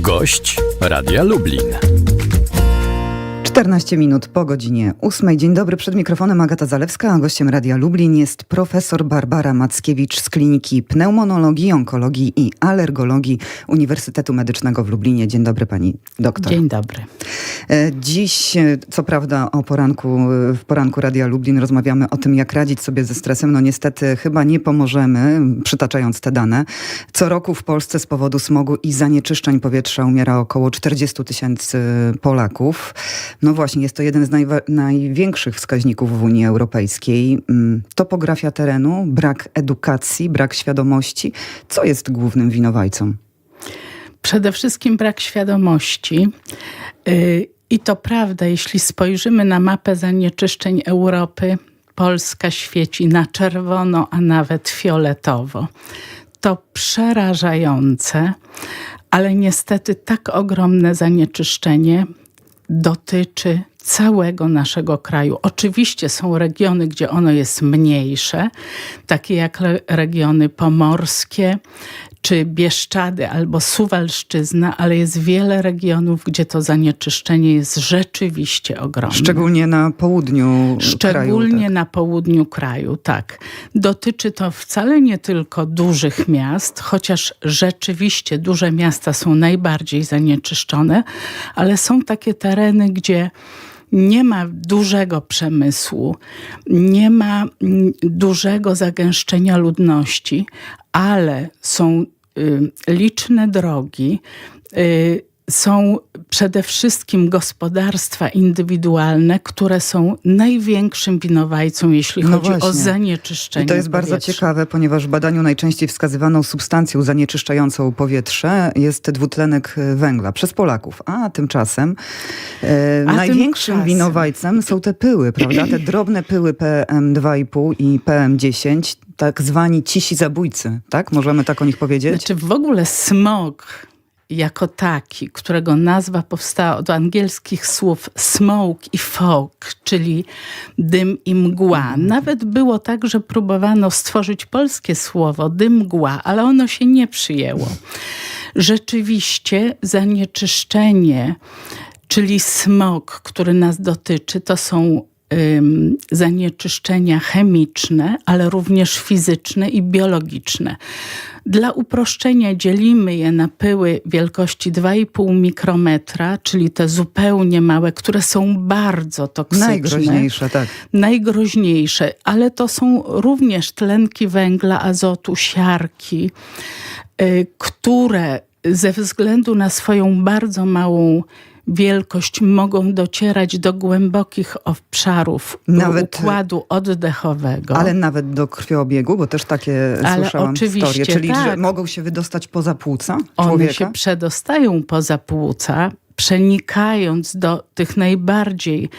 Gość Radia Lublin. 14 minut po godzinie 8. Dzień dobry, przed mikrofonem Agata Zalewska, a gościem Radia Lublin jest profesor Barbara Mackiewicz z Kliniki Pneumonologii, Onkologii i Alergologii Uniwersytetu Medycznego w Lublinie. Dzień dobry pani doktor. Dzień dobry. E, Dziś, e, co prawda, o poranku, e, w poranku Radia Lublin rozmawiamy o tym, jak radzić sobie ze stresem. No niestety chyba nie pomożemy, przytaczając te dane. Co roku w Polsce z powodu smogu i zanieczyszczeń powietrza umiera około 40 tysięcy Polaków. No właśnie, jest to jeden z największych wskaźników w Unii Europejskiej. Mm, Topografia terenu, brak edukacji, brak świadomości. Co jest głównym winowajcą? Przede wszystkim brak świadomości. Yy, I to prawda, jeśli spojrzymy na mapę zanieczyszczeń Europy, Polska świeci na czerwono, a nawet fioletowo. To przerażające, ale niestety tak ogromne zanieczyszczenie dotyczy całego naszego kraju. Oczywiście są regiony, gdzie ono jest mniejsze, takie jak regiony pomorskie, czy Bieszczady albo Suwalszczyzna, ale jest wiele regionów, gdzie to zanieczyszczenie jest rzeczywiście ogromne. Szczególnie na południu Szczególnie kraju. tak. na południu kraju, tak. Dotyczy to wcale nie tylko dużych miast, chociaż rzeczywiście duże miasta są najbardziej zanieczyszczone, ale są takie tereny, gdzie nie ma dużego przemysłu, nie ma mm, dużego zagęszczenia ludności, ale są y, liczne drogi, y, są przede wszystkim gospodarstwa indywidualne, które są największym winowajcą, jeśli No chodzi o właśnie. zanieczyszczenie. I to jest bardzo powietrza. ciekawe, ponieważ w badaniu najczęściej wskazywaną substancją zanieczyszczającą powietrze jest dwutlenek węgla przez Polaków. A tymczasem e, A największym tymczasem. winowajcem są te pyły, prawda? Te drobne pyły PM2,5 i PM10, tak zwani cisi zabójcy, tak? Możemy tak o nich powiedzieć? Znaczy w ogóle smog jako taki, którego nazwa powstała od angielskich słów smoke i fog, czyli dym i mgła. Nawet było tak, że próbowano stworzyć polskie słowo dym mgła, ale ono się nie przyjęło. Rzeczywiście zanieczyszczenie, czyli smog, który nas dotyczy, to są zanieczyszczenia chemiczne, ale również fizyczne i biologiczne. Dla uproszczenia dzielimy je na pyły wielkości 2,5 mikrometra, czyli te zupełnie małe, które są bardzo toksyczne Najgroźniejsze, tak. najgroźniejsze, ale to są również tlenki węgla, azotu, siarki, y, które ze względu na swoją bardzo małą wielkość mogą docierać do głębokich obszarów Nawet- układu oddechowego. Ale nawet do krwiobiegu, bo też takie Ale słyszałam historie. Czyli, że tak. mogą się wydostać poza płuca One człowieka? się przedostają poza płuca, przenikając do tych najbardziej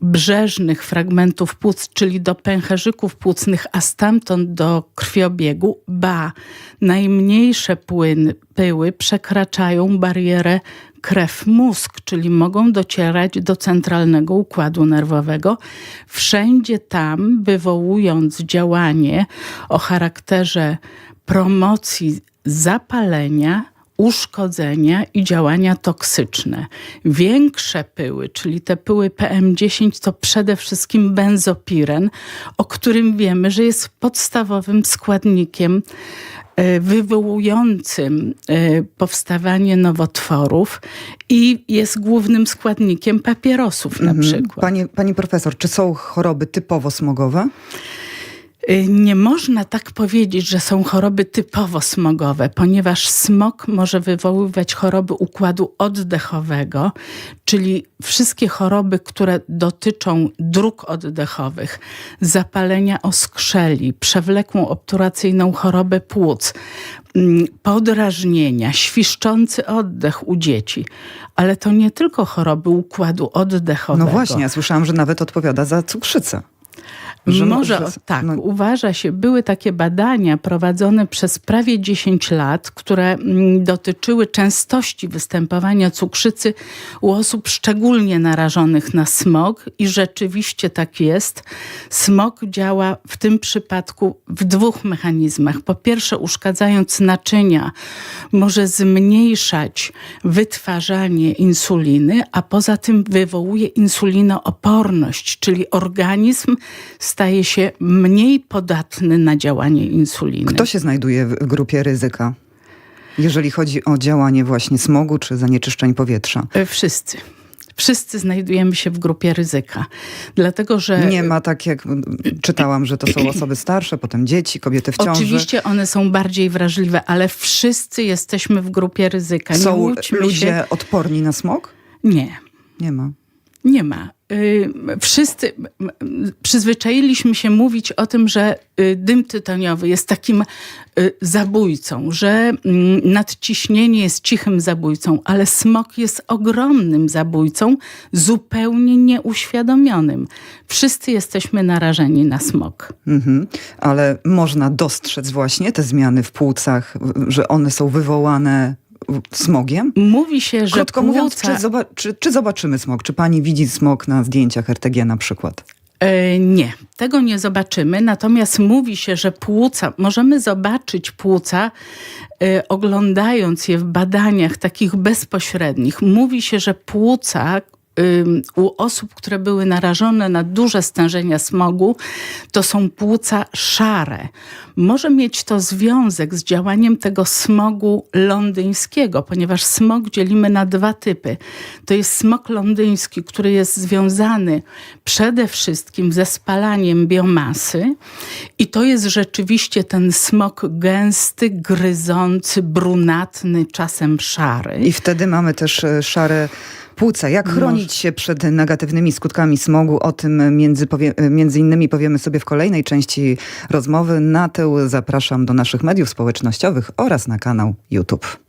brzeżnych fragmentów płuc, czyli do pęcherzyków płucnych, a stamtąd do krwiobiegu, ba, najmniejsze płyn, pyły przekraczają barierę krew-mózg, czyli mogą docierać do centralnego układu nerwowego, wszędzie tam wywołując działanie o charakterze promocji zapalenia, uszkodzenia i działania toksyczne. Większe pyły, czyli te pyły PM10, to przede wszystkim benzopiren, o którym wiemy, że jest podstawowym składnikiem e, wywołującym e, powstawanie nowotworów i jest głównym składnikiem papierosów na przykład. Pani, pani profesor, czy są choroby typowo smogowe? Y, Nie można tak powiedzieć, że są choroby typowo smogowe, ponieważ smog może wywoływać choroby układu oddechowego, czyli wszystkie choroby, które dotyczą dróg oddechowych, zapalenia oskrzeli, przewlekłą obturacyjną chorobę płuc, mm, podrażnienia, świszczący oddech u dzieci. Ale to nie tylko choroby układu oddechowego. No właśnie, ja słyszałam, że nawet odpowiada za cukrzycę. Że Może może- o- tak, no- uważa się, były takie badania prowadzone przez prawie 10 lat, które mm, dotyczyły częstości występowania cukrzycy u osób szczególnie narażonych na smog i rzeczywiście tak jest. Smog działa w tym przypadku w dwóch mechanizmach. Po pierwsze, uszkadzając naczynia, może zmniejszać wytwarzanie insuliny, a poza tym wywołuje insulinooporność, czyli organizm staje się mniej podatny na działanie insuliny. Kto się znajduje w grupie ryzyka? Jeżeli chodzi o działanie właśnie smogu czy zanieczyszczeń powietrza. E, Wszyscy. Wszyscy znajdujemy się w grupie ryzyka. Dlatego, że Nie ma tak jak czytałam, że to są osoby starsze, potem dzieci, kobiety w ciąży. Oczywiście one są bardziej wrażliwe, ale wszyscy jesteśmy w grupie ryzyka. Nie Są ludzie Się. odporni na smog? Nie. Nie ma. Nie ma. Wszyscy przyzwyczailiśmy się mówić o tym, że y, dym tytoniowy jest takim y, zabójcą, że nadciśnienie jest cichym zabójcą, ale smog jest ogromnym zabójcą, zupełnie nieuświadomionym. Wszyscy jesteśmy narażeni na smog. Mhm. Ale można dostrzec właśnie te zmiany w płucach, że one są wywołane smogiem? Mówi się, że Krótko mówiąc, płuca... czy, zoba- czy, czy zobaczymy smog? Czy pani widzi smog na zdjęciach RTG na przykład? E, Nie, tego nie zobaczymy. Natomiast mówi się, że płuca, możemy zobaczyć płuca, e, oglądając je w badaniach takich bezpośrednich. Mówi się, że płuca u osób, które były narażone na duże stężenia smogu, to są płuca szare. Może mieć to związek z działaniem tego smogu londyńskiego, ponieważ smog dzielimy na dwa typy. To jest smog londyński, który jest związany przede wszystkim ze spalaniem biomasy i to jest rzeczywiście ten smog gęsty, gryzący, brunatny, czasem szary. I wtedy mamy też e, szare płuca. Jak chronić się przed negatywnymi skutkami smogu? O tym między, powie, między innymi powiemy sobie w kolejnej części rozmowy. Na tę zapraszam do naszych mediów społecznościowych oraz na kanał YouTube.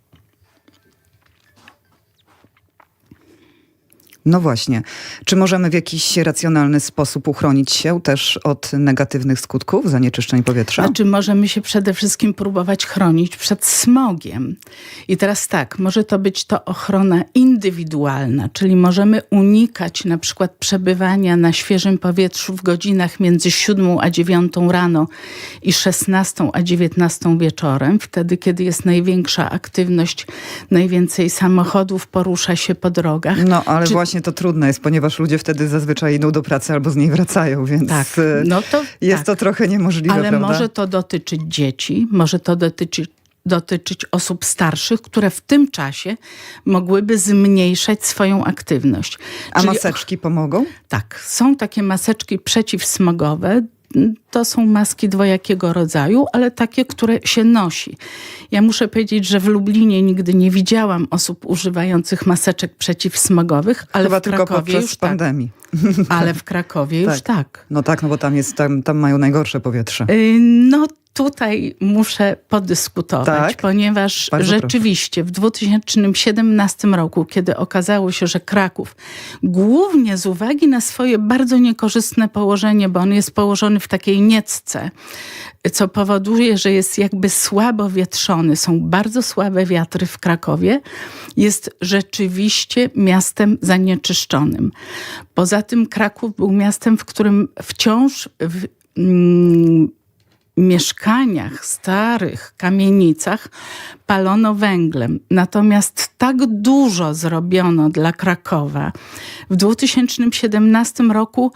No właśnie. Czy możemy w jakiś racjonalny sposób uchronić się też od negatywnych skutków zanieczyszczeń powietrza? Znaczy, możemy się przede wszystkim próbować chronić przed smogiem. I teraz tak, może to być to ochrona indywidualna, czyli możemy unikać na przykład przebywania na świeżym powietrzu w godzinach między 7 a 9 rano i 16 a 19 wieczorem, wtedy kiedy jest największa aktywność, najwięcej samochodów porusza się po drogach. No, ale Czy- właśnie to trudne jest, ponieważ ludzie wtedy zazwyczaj idą do pracy albo z niej wracają, więc Tak, e, no to jest tak. to trochę niemożliwe, Ale prawda? może to dotyczyć dzieci, może to dotyczyć dotyczyć osób starszych, które w tym czasie mogłyby zmniejszać swoją aktywność. A Czyli- maseczki pomogą? Tak, są takie maseczki przeciwsmogowe. To są maski dwojakiego rodzaju, ale takie, które się nosi. Ja muszę powiedzieć, że w Lublinie nigdy nie widziałam osób używających maseczek przeciwsmogowych, ale Chyba w tylko Krakowie podczas już tak. pandemii. Ale w Krakowie już tak. No tak, no bo tam jest, tam, tam mają najgorsze powietrze. Y, No tutaj muszę podyskutować, Tak? ponieważ Bardzo rzeczywiście w 2017 roku, kiedy okazało się, że Kraków głównie z uwagi na swoje bardzo niekorzystne położenie, bo on jest położony w takiej niecce, co powoduje, że jest jakby słabo wietrzony, są bardzo słabe wiatry w Krakowie, jest rzeczywiście miastem zanieczyszczonym. Poza tym Kraków był miastem, w którym wciąż w, mm, mieszkaniach, starych kamienicach palono węglem. Natomiast tak dużo zrobiono dla Krakowa. W 2017 roku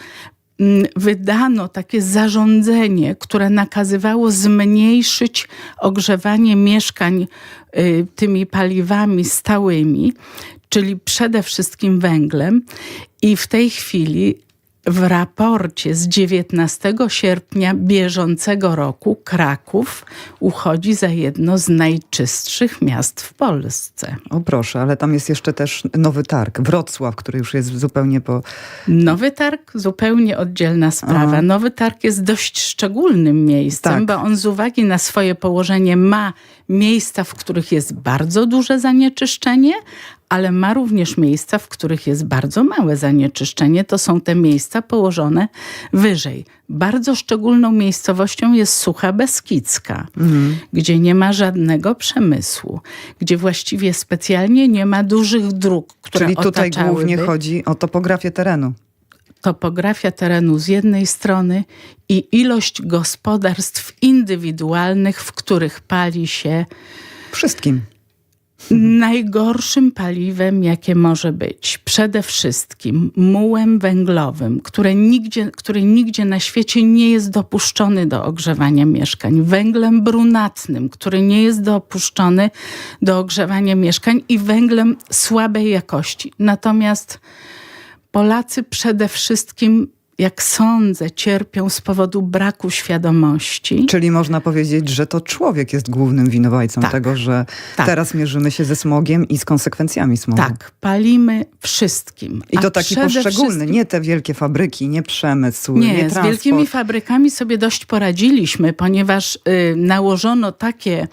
mm, wydano takie zarządzenie, które nakazywało zmniejszyć ogrzewanie mieszkań y, tymi paliwami stałymi, czyli przede wszystkim węglem. I w tej chwili w raporcie z 19 sierpnia bieżącego roku Kraków uchodzi za jedno z najczystszych miast w Polsce. O proszę, ale tam jest jeszcze też nowy targ. Wrocław, który już jest zupełnie po... Nowy Targ zupełnie oddzielna sprawa. Aha. Nowy Targ jest dość szczególnym miejscem, Tak. bo on z uwagi na swoje położenie ma miejsca, w których jest bardzo duże zanieczyszczenie, ale ma również miejsca, w których jest bardzo małe zanieczyszczenie. To są te miejsca położone wyżej. Bardzo szczególną miejscowością jest Sucha Beskidzka, gdzie nie ma żadnego przemysłu, gdzie właściwie specjalnie nie ma dużych dróg, które Czyli tutaj głównie chodzi o topografię terenu. topografia terenu z jednej strony i ilość gospodarstw indywidualnych, w których pali się Wszystkim. Najgorszym paliwem, jakie może być. Przede wszystkim mułem węglowym, który nigdzie, który nigdzie na świecie nie jest dopuszczony do ogrzewania mieszkań. Węglem brunatnym, który nie jest dopuszczony do ogrzewania mieszkań i węglem słabej jakości. Natomiast Polacy przede wszystkim, jak sądzę, cierpią z powodu braku świadomości. Czyli można powiedzieć, że to człowiek jest głównym winowajcą Tak. tego, że Tak. teraz mierzymy się ze smogiem i z konsekwencjami smogu. Tak, palimy wszystkim. I to taki poszczególny, wszystkim- nie te wielkie fabryki, nie przemysł, nie, Nie, z transport. wielkimi fabrykami sobie dość poradziliśmy, ponieważ y, nałożono takie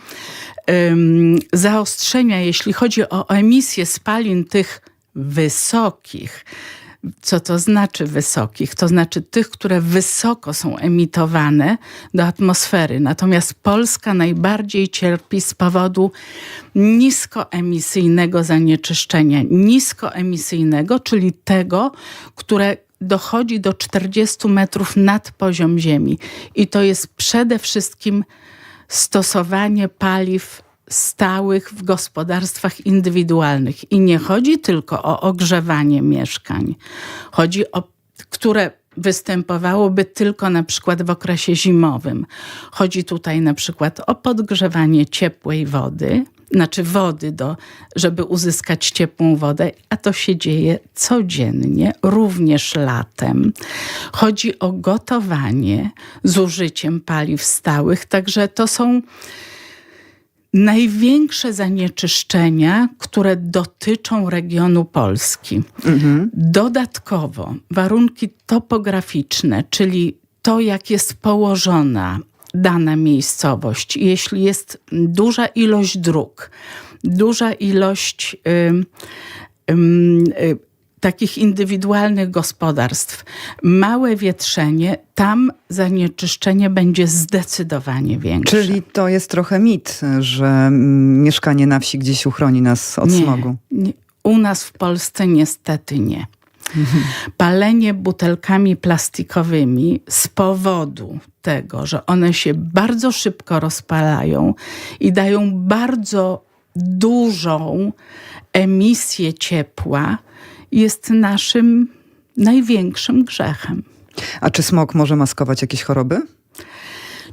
ym, zaostrzenia, jeśli chodzi o emisję spalin tych wysokich. Co to znaczy wysokich? To znaczy tych, które wysoko są emitowane do atmosfery. Natomiast Polska najbardziej cierpi z powodu niskoemisyjnego zanieczyszczenia. Niskoemisyjnego, czyli tego, które dochodzi do 40 metrów nad poziom ziemi. I to jest przede wszystkim stosowanie paliw stałych w gospodarstwach indywidualnych. I nie chodzi tylko o ogrzewanie mieszkań. Chodzi o, które występowałoby tylko na przykład w okresie zimowym. Chodzi tutaj na przykład o podgrzewanie ciepłej wody, znaczy wody, do, żeby uzyskać ciepłą wodę, a to się dzieje codziennie, również latem. Chodzi o gotowanie z użyciem paliw stałych, także to są największe zanieczyszczenia, które dotyczą regionu Polski. Dodatkowo warunki topograficzne, czyli to, jak jest położona dana miejscowość, jeśli jest duża ilość dróg, duża ilość y, takich indywidualnych gospodarstw, małe wietrzenie, tam zanieczyszczenie będzie zdecydowanie większe. Czyli to jest trochę mit, że mm, mieszkanie na wsi gdzieś uchroni nas od smogu. Nie, u nas w Polsce niestety nie. Palenie butelkami plastikowymi z powodu tego, że one się bardzo szybko rozpalają i dają bardzo dużą emisję ciepła, jest naszym największym grzechem. A czy smog może maskować jakieś choroby?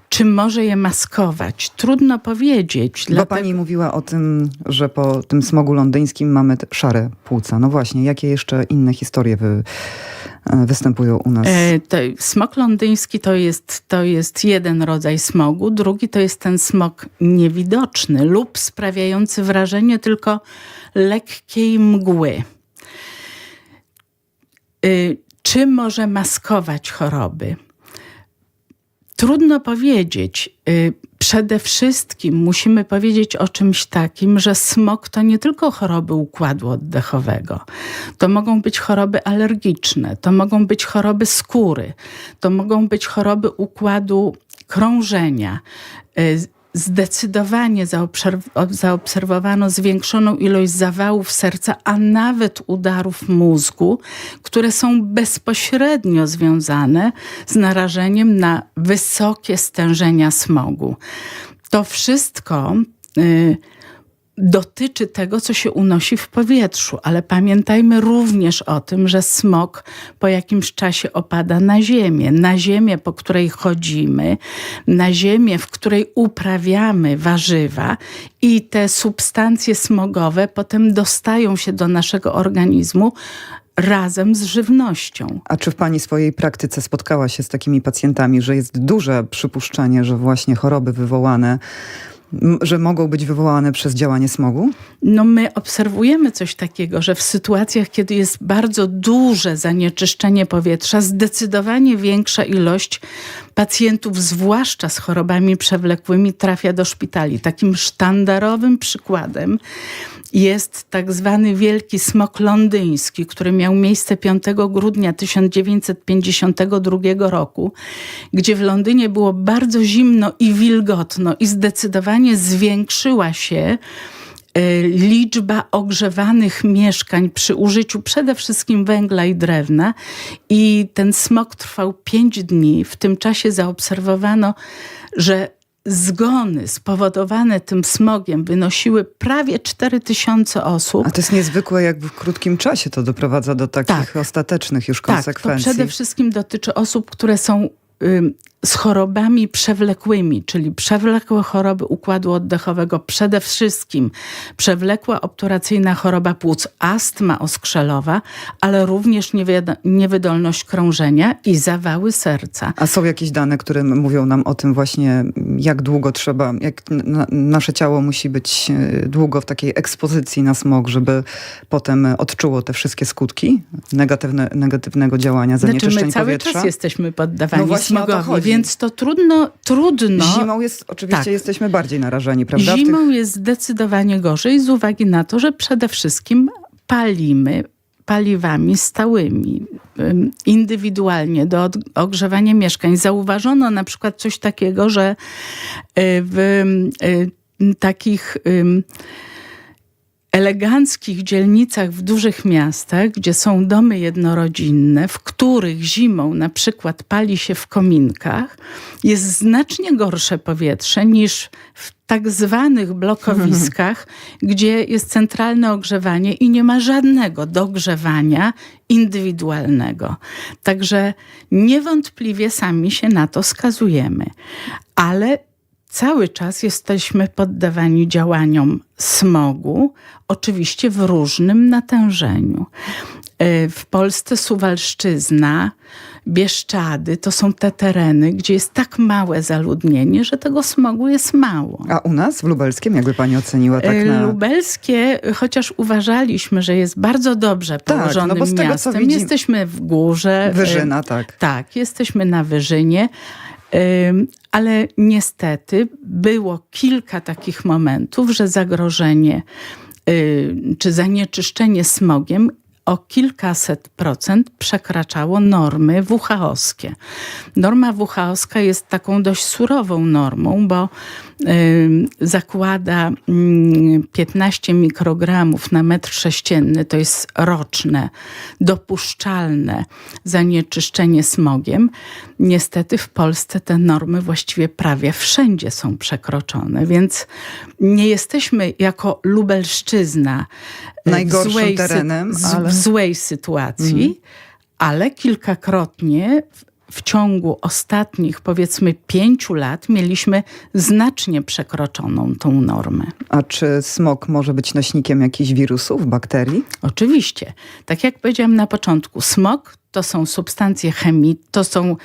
Czy może je maskować? Trudno powiedzieć. Bo pani mówiła o tym, że po tym smogu londyńskim mamy szare płuca. No właśnie, jakie jeszcze inne historie wy, e, występują u nas? E, To, smog londyński to jest, to jest jeden rodzaj smogu, drugi to jest ten smog niewidoczny lub sprawiający wrażenie tylko lekkiej mgły. Y, Czy może maskować choroby? Trudno powiedzieć. Y, Przede wszystkim musimy powiedzieć o czymś takim, że smog to nie tylko choroby układu oddechowego. To mogą być choroby alergiczne, to mogą być choroby skóry, to mogą być choroby układu krążenia. Zdecydowanie zaobserw- zaobserwowano zwiększoną ilość zawałów serca, a nawet udarów mózgu, które są bezpośrednio związane z narażeniem na wysokie stężenia smogu. To wszystko y, dotyczy tego, co się unosi w powietrzu, ale pamiętajmy również o tym, że smog po jakimś czasie opada na ziemię, na ziemię, po której chodzimy, na ziemię, w której uprawiamy warzywa i te substancje smogowe potem dostają się do naszego organizmu razem z żywnością. A czy w pani swojej praktyce spotkała się z takimi pacjentami, że jest duże przypuszczenie, że właśnie choroby wywołane, że mogą być wywołane przez działanie smogu? No my obserwujemy coś takiego, że w sytuacjach, kiedy jest bardzo duże zanieczyszczenie powietrza, zdecydowanie większa ilość pacjentów, zwłaszcza z chorobami przewlekłymi, trafia do szpitali. Takim sztandarowym przykładem jest tak zwany wielki smok londyński, który miał miejsce 5 grudnia 1952 roku, gdzie w Londynie było bardzo zimno i wilgotno i zdecydowanie zwiększyła się liczba ogrzewanych mieszkań przy użyciu przede wszystkim węgla i drewna i ten smog trwał pięć dni. W tym czasie zaobserwowano, że zgony spowodowane tym smogiem wynosiły prawie 4 tysiące osób. A to jest niezwykłe, jak w krótkim czasie to doprowadza do takich Tak. ostatecznych już Tak, to konsekwencji. przede wszystkim dotyczy osób, które są z chorobami przewlekłymi, czyli przewlekłe choroby układu oddechowego, przede wszystkim przewlekła obturacyjna choroba płuc, astma oskrzelowa, ale również niewydolność krążenia i zawały serca. A są jakieś dane, które mówią nam o tym właśnie, jak długo trzeba, jak na, nasze ciało musi być e, długo w takiej ekspozycji na smog, żeby potem odczuło te wszystkie skutki negatywne, negatywnego działania Znaczy zanieczyszczeń my cały powietrza? czas jesteśmy poddawani No to więc to trudno, trudno. Zimą jest, oczywiście tak. jesteśmy bardziej narażeni, prawda? W tych- Zimą jest zdecydowanie gorzej z uwagi na to, że przede wszystkim palimy paliwami stałymi, ym, indywidualnie do ogrzewania mieszkań. Zauważono na przykład coś takiego, że y, w y, takich eleganckich dzielnicach w dużych miastach, gdzie są domy jednorodzinne, w których zimą na przykład pali się w kominkach, jest znacznie gorsze powietrze niż w tak zwanych blokowiskach, gdzie jest centralne ogrzewanie i nie ma żadnego dogrzewania indywidualnego. Także niewątpliwie sami się na to skazujemy. Ale cały czas jesteśmy poddawani działaniom smogu, oczywiście w różnym natężeniu. E, W Polsce Suwalszczyzna, Bieszczady to są te tereny, gdzie jest tak małe zaludnienie, że tego smogu jest mało. A u nas w Lubelskim, jakby pani oceniła tak E, na... Lubelskie, chociaż uważaliśmy, że jest bardzo dobrze Tak, no położonym bo z tego, co miastem, widzimy- jesteśmy w górze. e, Wyżyna, tak. tak, jesteśmy na wyżynie, ale niestety było kilka takich momentów, że zagrożenie y, czy zanieczyszczenie smogiem o kilkaset procent przekraczało normy WHO-skie. Norma WHO-ska jest taką dość surową normą, bo ym, zakłada ym, 15 mikrogramów na metr sześcienny, to jest roczne, dopuszczalne zanieczyszczenie smogiem. Niestety w Polsce te normy właściwie prawie wszędzie są przekroczone, więc nie jesteśmy jako Lubelszczyzna e, Najgorszym złej, terenem, ale- złej sytuacji, ale kilkakrotnie w- w ciągu ostatnich powiedzmy pięciu lat mieliśmy znacznie przekroczoną tą normę. A czy smog może być nośnikiem jakichś wirusów, bakterii? Oczywiście. Tak jak powiedziałam na początku, smog to są substancje chemiczne, to są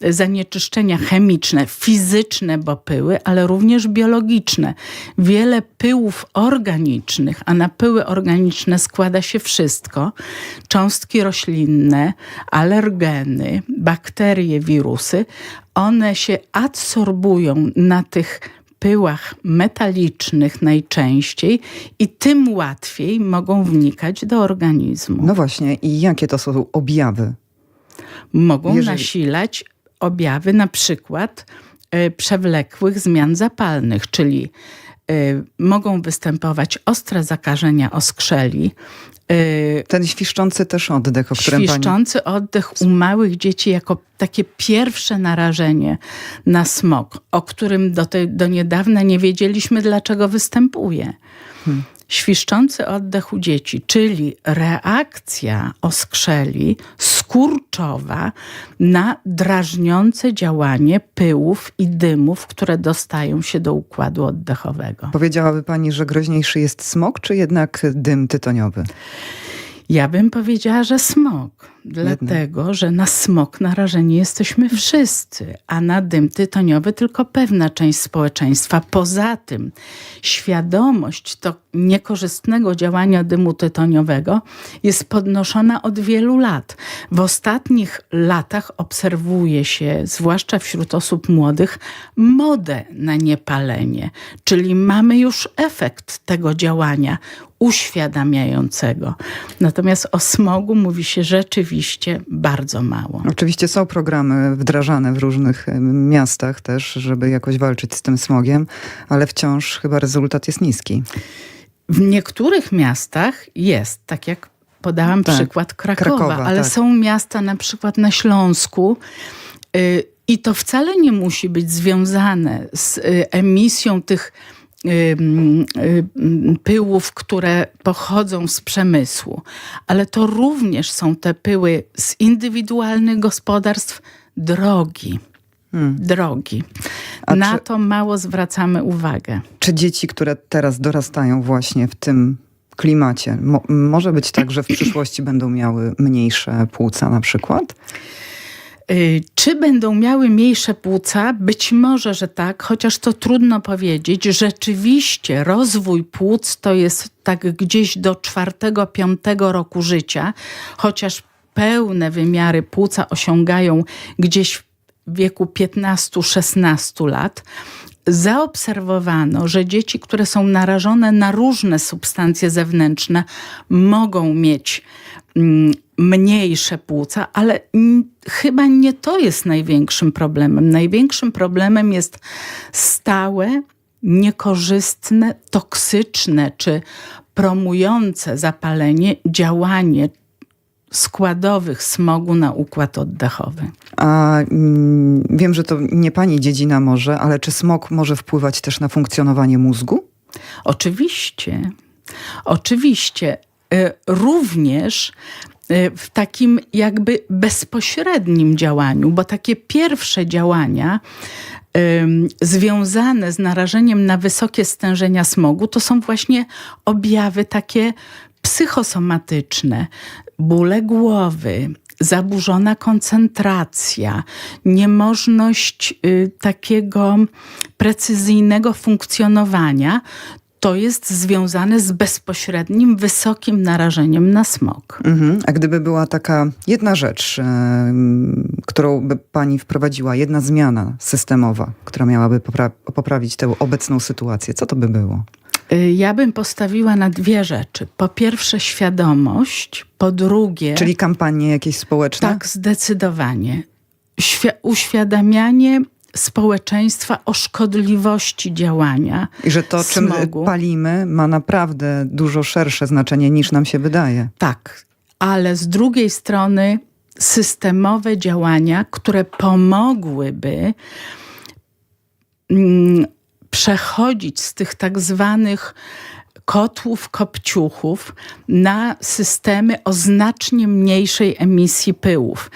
zanieczyszczenia chemiczne, fizyczne, bo pyły, ale również biologiczne. Wiele pyłów organicznych, a na pyły organiczne składa się wszystko: cząstki roślinne, alergeny, bakterie, wirusy. One się adsorbują na tych pyłach metalicznych najczęściej i tym łatwiej mogą wnikać do organizmu. No właśnie, i jakie to są objawy? mogą jeżeli- nasilać objawy na przykład e, przewlekłych zmian zapalnych, czyli e, mogą występować ostre zakażenia oskrzeli, e, Ten świszczący też oddech, o którym pani... świszczący oddech u małych dzieci jako takie pierwsze narażenie na smog, o którym do, tej, do niedawna nie wiedzieliśmy, dlaczego występuje. Świszczący oddech u dzieci, czyli reakcja oskrzeli skurczowa na drażniące działanie pyłów i dymów, które dostają się do układu oddechowego. Powiedziałaby pani, że groźniejszy jest smog, czy jednak dym tytoniowy? Ja bym powiedziała, że smog. Dlatego, że na smog narażeni jesteśmy wszyscy, a na dym tytoniowy tylko pewna część społeczeństwa. Poza tym świadomość to niekorzystnego działania dymu tytoniowego jest podnoszona od wielu lat. W ostatnich latach obserwuje się, zwłaszcza wśród osób młodych, modę na niepalenie, czyli mamy już efekt tego działania uświadamiającego. Natomiast o smogu mówi się rzeczywiście bardzo mało. Oczywiście są programy wdrażane w różnych miastach też, żeby jakoś walczyć z tym smogiem, ale wciąż chyba rezultat jest niski. W niektórych miastach jest, tak jak podałam Tak, przykład Krakowa, Krakowa, ale tak. są miasta na przykład na Śląsku y, i to wcale nie musi być związane z y, emisją tych pyłów, które pochodzą z przemysłu, ale to również są te pyły z indywidualnych gospodarstw drogi. Drogi. A Na czy- to mało zwracamy uwagę. Czy dzieci, które teraz dorastają właśnie w tym klimacie, mo- może być tak, że w przyszłości będą miały mniejsze płuca na przykład? Y, Czy będą miały mniejsze płuca? Być może, że tak, chociaż to trudno powiedzieć. Rzeczywiście rozwój płuc to jest tak gdzieś do czwartego, piątego roku życia, chociaż pełne wymiary płuca osiągają gdzieś w wieku 15-16 lat. Zaobserwowano, że dzieci, które są narażone na różne substancje zewnętrzne, mogą mieć mniejsze płuca, ale mm, chyba nie to jest największym problemem. Największym problemem jest stałe, niekorzystne, toksyczne czy promujące zapalenie działanie składowych smogu na układ oddechowy. A mm, wiem, że to nie pani dziedzina może, ale czy smog może wpływać też na funkcjonowanie mózgu? Oczywiście, oczywiście. Y, Również y, w takim jakby bezpośrednim działaniu, bo takie pierwsze działania związane z narażeniem na wysokie stężenia smogu to są właśnie objawy takie psychosomatyczne, bóle głowy, zaburzona koncentracja, niemożność y, takiego precyzyjnego funkcjonowania, to jest związane z bezpośrednim, wysokim narażeniem na smog. Mhm. A gdyby była taka jedna rzecz, em, którą by pani wprowadziła, jedna zmiana systemowa, która miałaby popra- poprawić tę obecną sytuację, co to by było? Y, Ja bym postawiła na dwie rzeczy. Po pierwsze świadomość, po drugie... Czyli kampanie jakieś społeczne? Tak, zdecydowanie. Świ- uświadamianie społeczeństwa o szkodliwości działania. I że to, czym smogu. palimy, ma naprawdę dużo szersze znaczenie niż nam się wydaje. Tak, ale z drugiej strony systemowe działania, które pomogłyby mm, przechodzić z tych tak zwanych kotłów, kopciuchów na systemy o znacznie mniejszej emisji pyłów.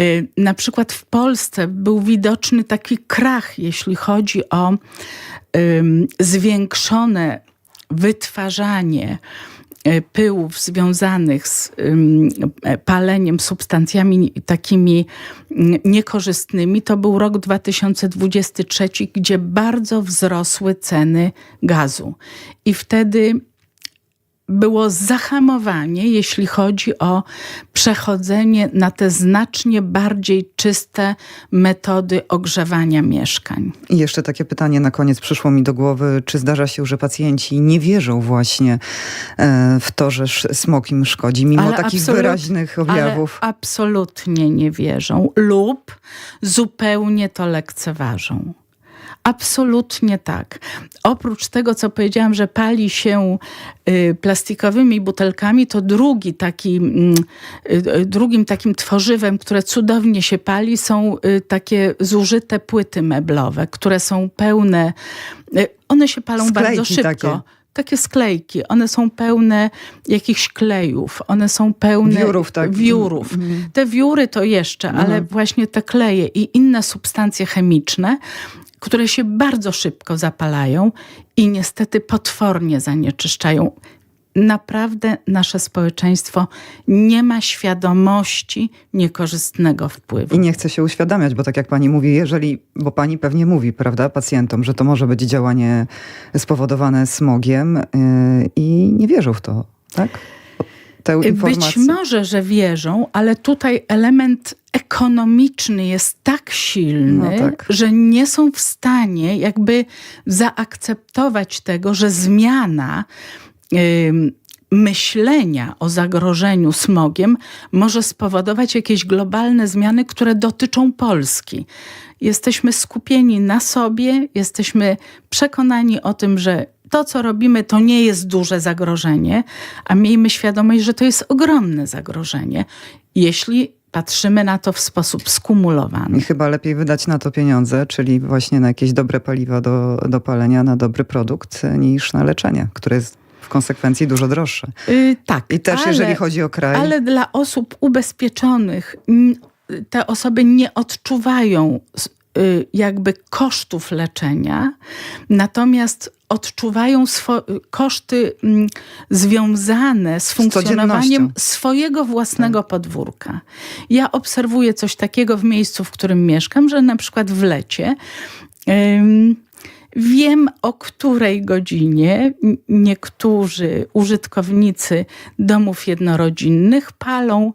Y, Na przykład w Polsce był widoczny taki krach, jeśli chodzi o zwiększone wytwarzanie y, pyłów związanych z e, paleniem substancjami takimi mm, niekorzystnymi, to był rok 2023, gdzie bardzo wzrosły ceny gazu. I wtedy było zahamowanie, jeśli chodzi o przechodzenie na te znacznie bardziej czyste metody ogrzewania mieszkań. I jeszcze takie pytanie na koniec przyszło mi do głowy. Czy zdarza się, że pacjenci nie wierzą właśnie e, w to, że smog im szkodzi, mimo Ale takich absolut- wyraźnych objawów? Absolutnie nie wierzą lub zupełnie to lekceważą. Absolutnie tak. Oprócz tego, co powiedziałam, że pali się y, plastikowymi butelkami, to drugi taki, mm, y, y, drugim takim tworzywem, które cudownie się pali, są takie zużyte płyty meblowe, które są pełne. One się palą bardzo Sklejki szybko. takie. Takie sklejki, one są pełne jakichś klejów, one są pełne Wiórów, tak. wiórów. Te wióry to jeszcze, ale właśnie te kleje i inne substancje chemiczne, które się bardzo szybko zapalają i niestety potwornie zanieczyszczają. naprawdę nasze społeczeństwo nie ma świadomości niekorzystnego wpływu. I nie chce się uświadamiać, bo tak jak pani mówi, jeżeli, bo pani pewnie mówi, prawda, pacjentom, że to może być działanie spowodowane smogiem yy, i nie wierzą w to, tak? Tę Być informację. może, że wierzą, ale tutaj element ekonomiczny jest tak silny, No tak. że nie są w stanie jakby zaakceptować tego, że zmiana ym, myślenia o zagrożeniu smogiem może spowodować jakieś globalne zmiany, które dotyczą Polski. Jesteśmy skupieni na sobie, jesteśmy przekonani o tym, że to, co robimy, to nie jest duże zagrożenie, a miejmy świadomość, że to jest ogromne zagrożenie, jeśli patrzymy na to w sposób skumulowany. I chyba lepiej wydać na to pieniądze, czyli właśnie na jakieś dobre paliwa do, do palenia, na dobry produkt, niż na leczenie, które jest w konsekwencji dużo droższe. Yy, tak. I też ale, jeżeli chodzi o kraj, Ale dla osób ubezpieczonych te osoby nie odczuwają y, jakby kosztów leczenia, natomiast odczuwają koszty mm, związane z funkcjonowaniem codziennością. swojego własnego Tak. podwórka. Ja obserwuję coś takiego w miejscu, w którym mieszkam, że na przykład w lecie ym, Wiem, o której godzinie niektórzy użytkownicy domów jednorodzinnych palą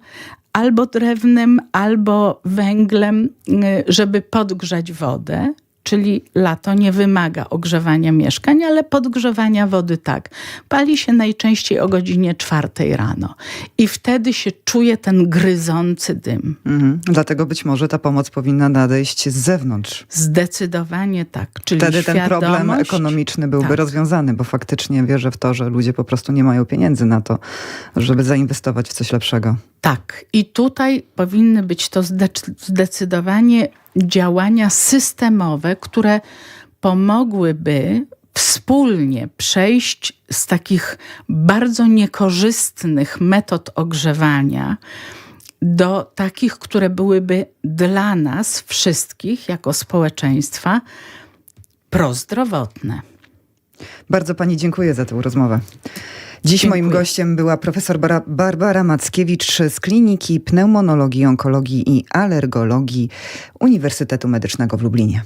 albo drewnem, albo węglem, y, żeby podgrzać wodę. Czyli lato nie wymaga ogrzewania mieszkań, ale podgrzewania wody tak. Pali się najczęściej o godzinie czwartej rano. I wtedy się czuje ten gryzący dym. mhm, dlatego być może ta pomoc powinna nadejść z zewnątrz. Zdecydowanie tak. Czyli Wtedy ten problem ekonomiczny byłby Tak. rozwiązany, bo faktycznie wierzę w to, że ludzie po prostu nie mają pieniędzy na to, żeby zainwestować w coś lepszego. Tak. I tutaj powinny być to zde- zdecydowanie działania systemowe, które pomogłyby wspólnie przejść z takich bardzo niekorzystnych metod ogrzewania do takich, które byłyby dla nas wszystkich jako społeczeństwa prozdrowotne. Bardzo pani dziękuję za tę rozmowę. Dziś Dziękuję. moim gościem była profesor Bara- Barbara Mackiewicz z Kliniki Pneumonologii, Onkologii i Alergologii Uniwersytetu Medycznego w Lublinie.